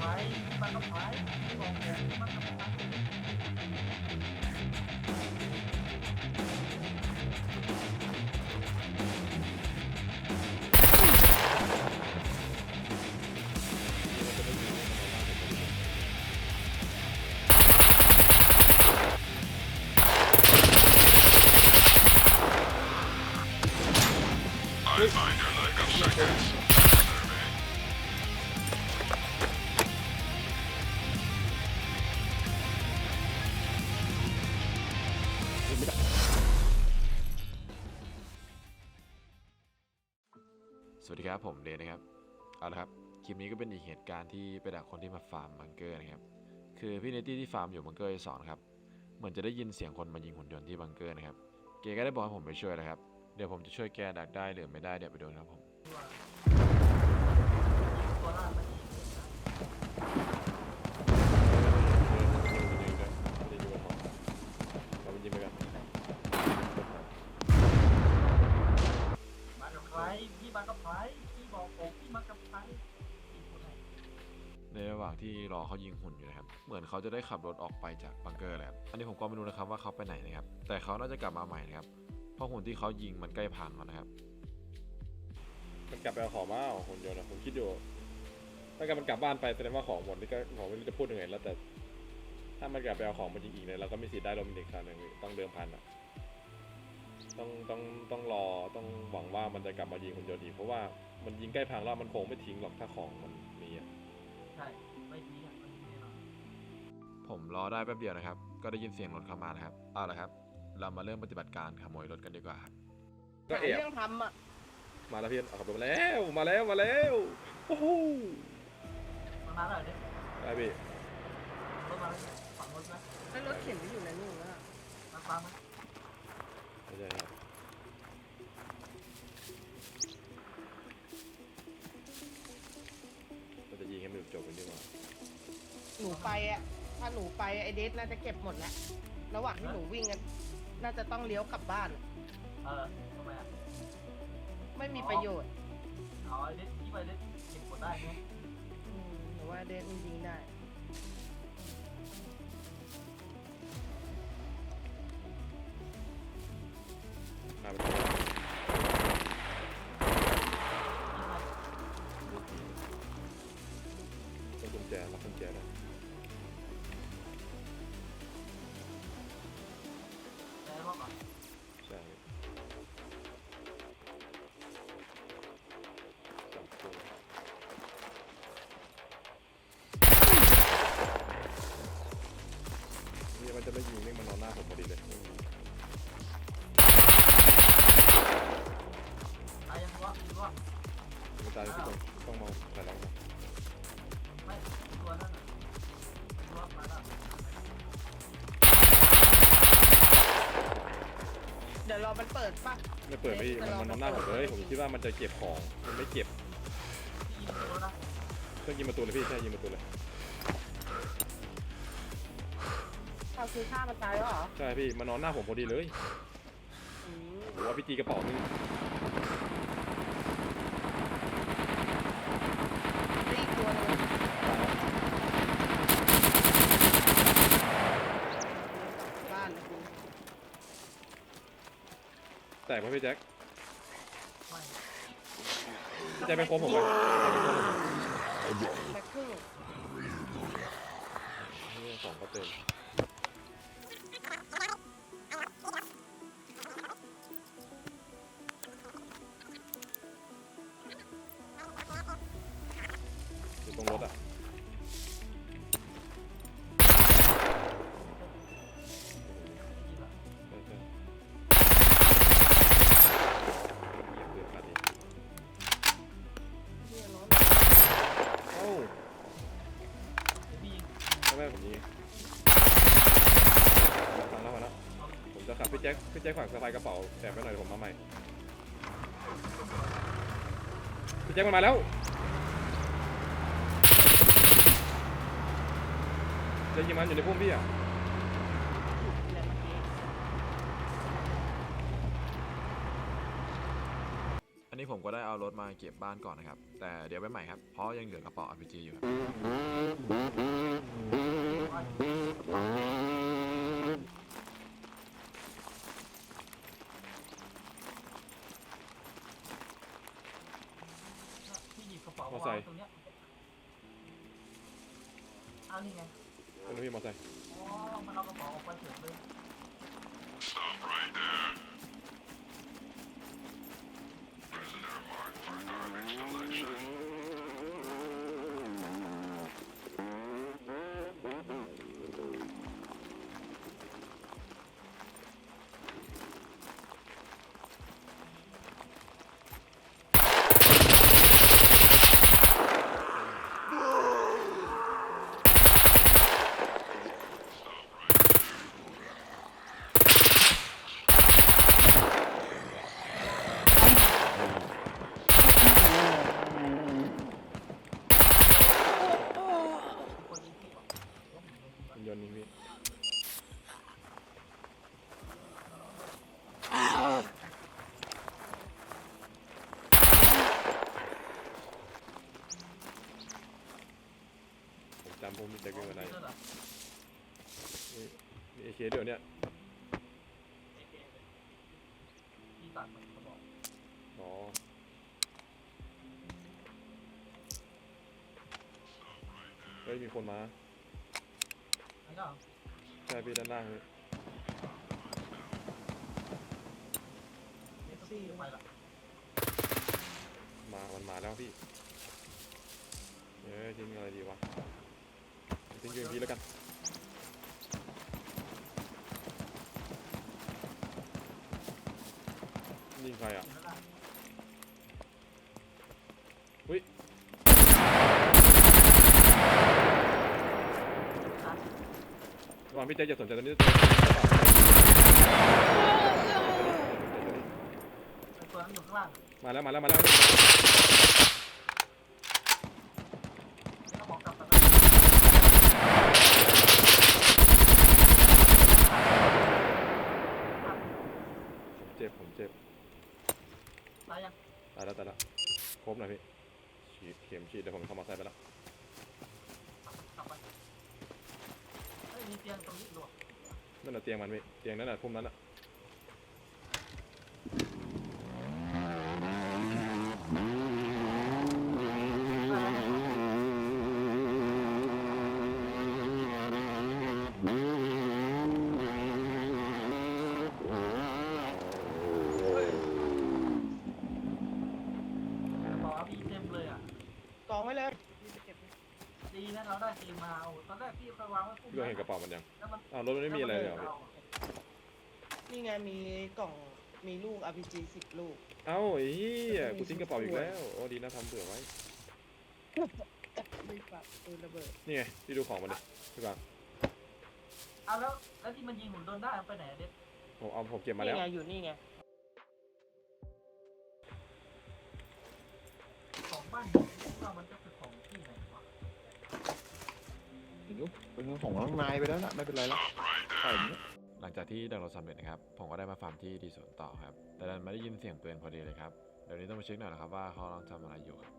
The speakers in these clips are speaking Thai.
ใครมากับใครบอกผมมากับใคร ครับผมเดนนะครับ เอาละครับ คลิปนี้ก็เป็นอีกเหตุการณ์ที่ไปดักคนที่มาฟาร์มบังเกอร์นะครับ คือพี่เนตตี้ที่ฟาร์มอยู่บังเกอร์สองนครับ เหมือนจะได้ยินเสียงคนมายิงหุ่นยนต์ที่บังเกอร์นะครับ เกก็ได้บอกให้ผมไปช่วยนะครับ เดี๋ยวผมจะช่วยแกดักได้หรือไม่ได้เดี๋ยวไปดูนะครับผม ระหว่างที่รอเขายิงหุ่นอยู่นะครับ เหมือนเขาจะได้ขับรถออกไปจากบังเกอร์แล้วอันนี้ผมก็ไม่รู้นะครับว่าเขาไปไหนนะครับ แต่เขาน่าจะกลับมาใหม่นะครับ เพราะหุ่นที่เขายิงมันใกล้พังแล้วนะครับ มันกลับไปเอาของมาเอาหุ่นยนต์อะผมคิดอยู่ถ้าเกิดมันกลับบ้านไปแสดงว่าของหมดนี่ก็ผมไม่รู้จะพูดยังไงแล้วแต่ ถ้ามันกลับไปเอาของมาจริงๆเนี่ยเราก็มีสิทธิ์ได้ลมอีกครั้งหนึ่งต้องเดิมพันอะต้องต้องต้องรอต้องหวังว่ามันจะกลับมายิงหุ่นยนต์อีกเพราะว่ามันยิงใกล้พังแล้วมันคงไม่ทิ้งหรอกถ้าของมันมีอะ ช่ไม่ดีอะไม่ดีแน่นอนผมรอได้แป๊บเดียวนะครับ ก็ได้ยินเสียงรถเข้ามานะครับเอาละครับ เรามาเริ่มปฏิบัติการขโมยรถกันดีกว่าครับก็หาแอบเรื่องทำอะมาแล้วพี่เอาขับรถมาแล้วมาแล้วมาแล้วโอ้โหมันมาแล้วเหรอเนี่ยได้พี่รถมาแล้วฝั่งรถนะแล้วรถเข็นไปอยู่ในนู่นแล้วอะมาฟังไหมไม่ หนูไปอะถ้าหนูไปไอเดสน่าจะเก็บหมดแล้วระหว่างที่หนูวิ่งกันน่าจะต้องเลี้ยวกลับบ้านอะเออทำไมอะไม่มีประโยชน์เอาไอ้เด็ดที่ไปเด็ดเก็บกดได้ไงอืมหนูว่าเดสมันยิงได้มาเป็นต้อกกุญแจได้แต่รอบก่อนใช่สองตัวนี่มันจะไม่ยิงนี่มันนอนหน้าผมพอดีเลยตายยังวะอีกวะ มันตายที่ตรงต้องมองใส่เรานะ ไม่ตัวนั่นตัวมาแล้วเดี๋ยวรอมันเปิดป่ะไม่เปิดไม่มันมันนอนหน้าผมเลยผมคิดว่ามันจะเก็บของมันไม่เก็บยิงตัวนะเครื่องยิงประตูเลยพี่ใช่ยิงประตูเลยเราคือฆ่ามันตายแล้วเหรอใช่พี่มันนอนหน้าผมพอดีเลยอืมผมว่าพี่จีกระเป๋านึง ได้อีกตัวหนึงบ้านนะคุณ แตกไหมพี่แจ็คไม่พี่แจ็คไปโค้งผมไหมแม็กครึ่งนี่สองก็เต็ม ไมผมยิงฟังแล้วมาแล้วผมจะขับพี่แจ็คพี่แจ็คฝากสะพายกระเป๋าแอบไว้หน่อยเดี๋ยวผมมาใหม่พี่แจ็คมันมาแล้วเจะยิงมันอยู่ในพุ่มพี่อะเนี่ยอันนี้ผมก็ได้เอารถมาเก็บบ้านก่อนนะครับ แต่เดี๋ยวไปใหม่ครับ เพราะยังเหลือกระเป๋า RPG อยู่ครับ อนที่หยิบกระเป๋ามาวางตรงเนี้ยเอานี่ไงเป็นพี่มอเตอร์ไซค์อ๋อมันเอากระเป๋าออกไปเฉยเลย Stop right there. ผมจำพวกมิสเตอร์เกินมาได้เสื้อเหรอมีเอเคเดี๋ยวเนี้ยเอเคเลยที่ตัดมันกระบอกอ๋อเฮ้ยมีคนมาอันก็ใช่พี่ด้านล่างเลยเอซี่ไปละมา มันมาแล้วพี่ เอ้ยทิ้งอะไรดีวะ ทิ้งยูเอ็มพีแล้วกันยิงใครอะเห็นแล้วล่ะอุ้ยตัดระหว่างพี่แจ๊คจะสนใจตัวนี้ตัวนั้นอยู่ข้างล่างมาแล้วมาแล้วมาแล้ว แล้วก็บอกกลับไป ผมเจ็บผมเจ็บ ตายยัง ตายแล้วตายแล้วครบหน่อยพี่ฉีดเข็มฉีดเดี๋ยวผมเข้ามาใส่ไปแล้ว กลับไปเฮ้ยมีเตียงตรงนี้ด้วย นั่นน่ะเตียงมันพี่เตียงนั่นน่ะพุ่มนั้นน่ะบอกว่ามีเต็มเลยอะ กองไว้เลย ดีนะเราได้เกมมาโอ้ตอนแรกพี่เคยวางไว้ปุ๊บพี่ก็เห็นกระเป๋ามันยัง อ้าวรถมันไม่มีอะไรเลยเหรอพี่นี่ไงมีกล่องมีลูก RPG สิบลูก เอ้าไอ้เหี้ยกูทิ้งกระเป๋าอีกแล้วโอ้ดีนะทำเผื่อไว้ ไม่ปรับปืนระเบิดนี่ไงพี่ดูของมันดิพี่บังเอาแล้วแล้วที่มันยิงหุ่นโดนได้เอาไปไหนเด็ดผมเอาผมเก็บมาแล้ว นี่ไงอยู่นี่ไงของบ้านว่ามันจะ ไม่รู้เป็นของน้องนายไปแล้วนะไม่เป็นไรแล้วใส่อย่างนี้หลังจากที่ดังเราสำเร็จนะครับ ผมก็ได้มาฟาร์มที่ดีสวนต่อครับ แต่ดันไม่ได้ยินเสียงปืนพอดีเลยครับเดี๋ยวนี้ต้องมาเช็คหน่อยนะครับว่าเขากำลังทำอะไรอยู่ครับ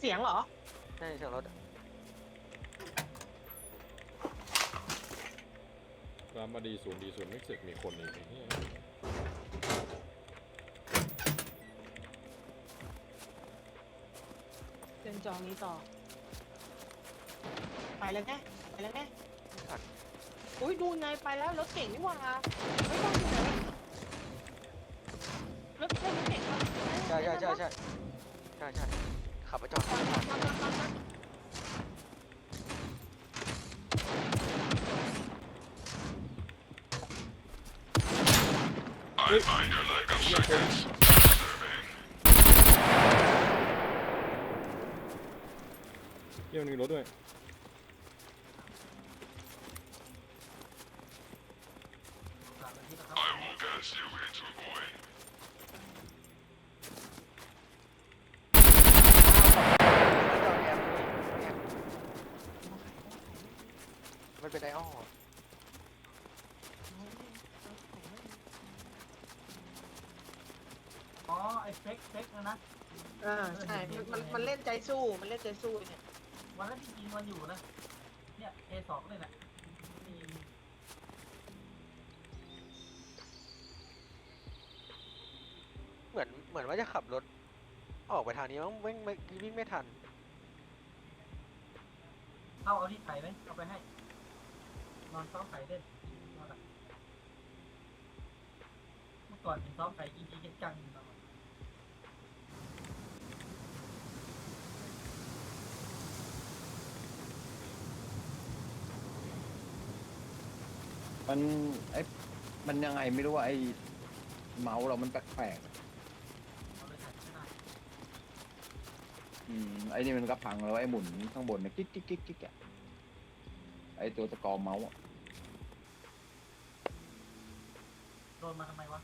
เสียงเหรอ ใช่เสียงรถอะร้านมาดีศูนย์ดีศูนย์ไม่สึกมีคนอีกไอ้เหี้ยเดินจองนี้ต่อ ไปแล้วไงไปแล้วไงไม่ทันอุ้ยดูไงไปแล้วรถเก่งนี่หว่าไม่ต้องอยู่ไหนรถใช่รถเก่งปะใช่ใช่ใช่ใช่ใช่ใช่ขับไปจอดข้างทางเยี่ยมนมีรถด้วย สามนาทีนะครับมันเป็นไออออ๋อ ไอ้เฟกเฟกนะนะ อ่าใช่มันมันมันเล่นใจสู้ มันเล่นใจสู้เนี่ย วันนั้นที่ยิงมันอยู่นะ เนี่ย A2 เลยแหละ เหมือนเหมือนว่าจะขับรถ ออกไปทางนี้มั้งวิ่งไม่วิ่งไม่ทันทเข้าเอาที่ไข่ไหมเอาไปให้ นอนซ้อมไข่เล่นนอนอะเมื่อก่อนเห็นซ้อมไข่จริงๆจังๆนอนมันไอ้มันยังไงไม่รู้ว่าไอ้เมาส์เรามันแปลกๆ เอาเลยไข่ไม่ได้ อืมไอ้นี่มันก็พังแล้วไอ้หมุนข้างบนเนี่ยกิ๊กกิ๊กกิ๊กกิ๊กอะไอ้ตัวสกอร์เมาส์อะโดนมาทำไมวะ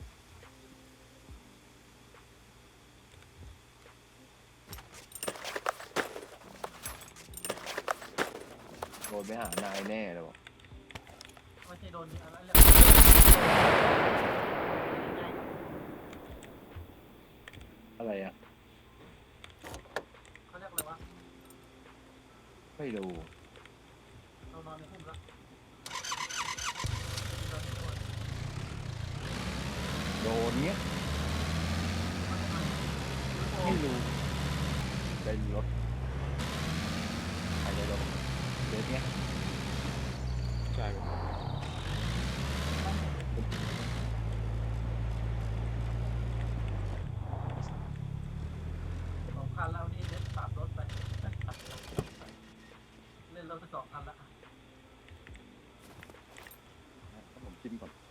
โดนไปหานายแน่เลยวะไม่ใช่โดนอะไรเรียก อะไรอะ เขาเรียกอะไรวะ ไม่รู้เรานอนในพุ่มแล้วโดนโดนโดนเนี้ยโอ้ไม่รู้เป็นรถใครจะรถเด็กเนี้ย ใช่ครับ สองคันแล้วนี่เด็ดปรับรถไป เล่นรถไปสองคันละ ผมจิ้มก่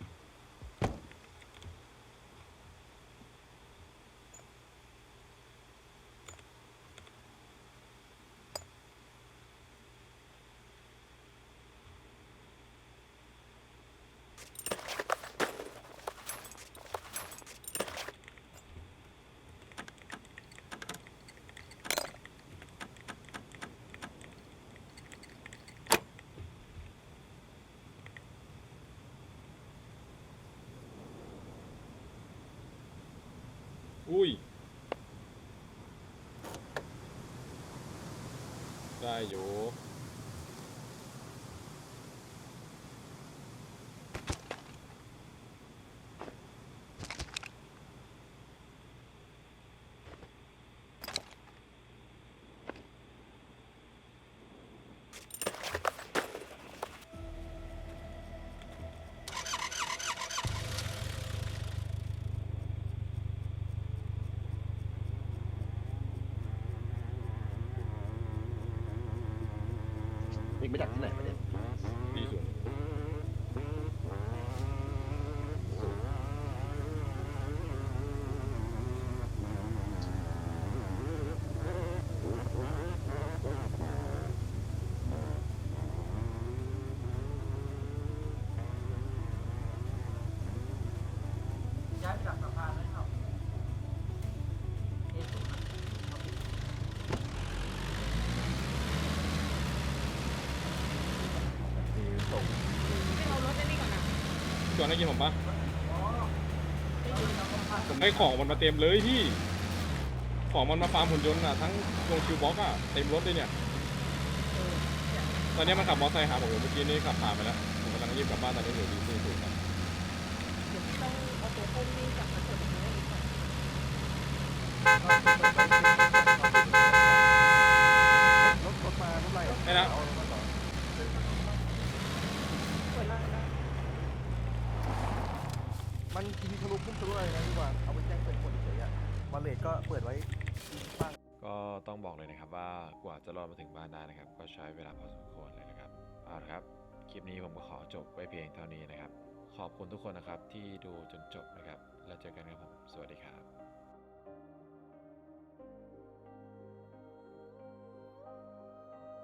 ได้ วนได้กินผมปะผมได้ของมันมาเต็มเลยพี่ ของมันมาฟาร์มหุ่นยนต์อะทั้งลงคิวบ็อกอะเต็มรถเลยเนี่ย ตอนนี้มันขับมอเตอร์ไซค์หาผมอยู่เมื่อกี้นี่ขับผ่านไปแล้ว ผมกำลังรีบกลับบ้านตอนนี้อยู่ดีซีถูกครับเดี๋ยวพี่ต้องเอาตัวต้นวิ่งกลับมาเกิดตรงนี้อีกก่อน รถรถมารถอะไร ได้แล้ว เอารถมาต่อ เปิดแล้วนะ มันยิงทะลุพุ่งทะลุอะไรนะดีกว่า เอาไปแจ้งเป็นคนเฉยๆอะบอลเลตก็เปิดไว้บ้างก็ต้องบอกเลยนะครับว่ากว่าจะรอดมาถึงบ้านได้นะครับ ก็ใช้เวลาพอสมควรเลยนะครับเอาละครับ คลิปนี้ผมก็ขอจบไว้เพียงเท่านี้นะครับ ขอบคุณทุกคนนะครับที่ดูจนจบนะครับ แล้วเจอกันครับผม สวัสดีครับ